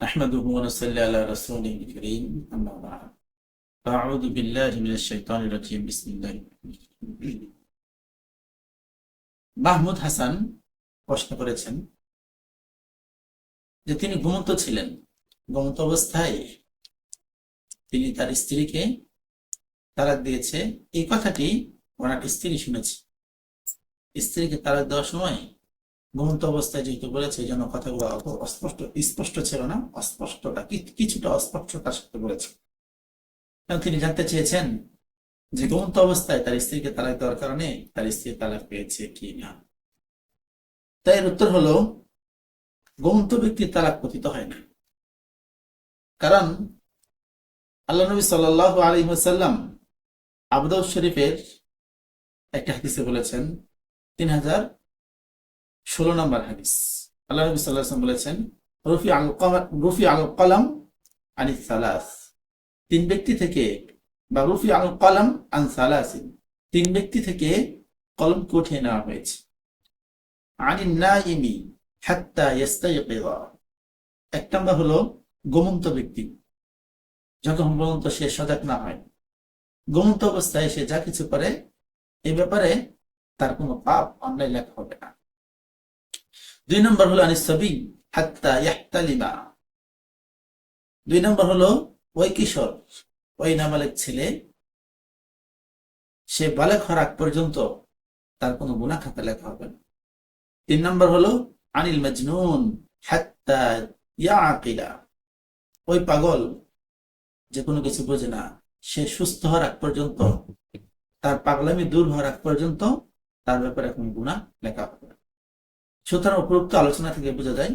نحمده ونصلي على رسوله الكريم أما بعد فأعوذ بالله من الشيطان الرجيم بسم الله الرحمن الرحيم মাহমুদ হাসান প্রশ্ন করেছেন যে তিনি ঘুমন্ত ছিলেন ঘুমন্ত অবস্থায় তিনি তার স্ত্রীকে তালাক দিয়েছে এই কথাটি ওনার স্ত্রী শুনেছে স্ত্রীকে তালাক দেওয়ার সময় ঘুমন্ত অবস্থায় যেহেতু বলেছে, এই জন্য কথাগুলো অস্পষ্ট, স্পষ্ট ছিল না অস্পষ্টতা কি- কিছুটা অস্পষ্টতার সাথে বলেছে। তিনি জানতে চেয়েছেন যে ঘুমন্ত অবস্থায় তার স্ত্রীকে তালাক দেওয়ার কারণে তার স্ত্রী তালাক পেয়েছে কি না। তাই এর উত্তর হলো, ঘুমন্ত ব্যক্তির তালাক পতিত হয় না। কারণ আল্লাহ নবী সাল্লাহ আলী সাল্লাম আবদাউদ শরীফের একটা হাদিসে বলেছেন, তিন হাজার ষোলো নম্বর হাদিস। আল্লাহ নবী সাল্লাহ বলেছেন, রফি আল রফি আল কলাম আনি সালাস। তিন ব্যক্তি থেকে, বা রফি আল কলাম আন সালাসিন, তিন ব্যক্তি থেকে কলম উঠিয়ে নেওয়া হয়েছে। আনি নাইমি হাত্তা ইয়াস্তাইকিযা এক নম্বর হলো গোমন্ত ব্যক্তি যতক্ষণ পর্যন্ত সে সজাগ না হয়। গোমন্ত অবস্থায় সে যা কিছু করে এই ব্যাপারে তার কোনো পাপ অন্যায় লেখা হবে না। দুই নম্বর হলো আনিসবি দুই নম্বর হলো, ওই কিশোর, ওই নাবালেক ছেলে, সে বালেক হওয়ার আগ পর্যন্ত তার কোনো গুণা খাতা লেখা হবে না। তিন নম্বর হলো, আনিল মাজনুন, হাত্তা ইয়াকিলা। ওই পাগল, যে কোনো কিছু বোঝে না, সে সুস্থ হওয়ার আগ পর্যন্ত, তার পাগলামি দূর হওয়ার আগ পর্যন্ত তার ব্যাপারে কোনো গুণা লেখা হবে না। সুতরাং উপরোক্ত আলোচনা থেকে বোঝা যায়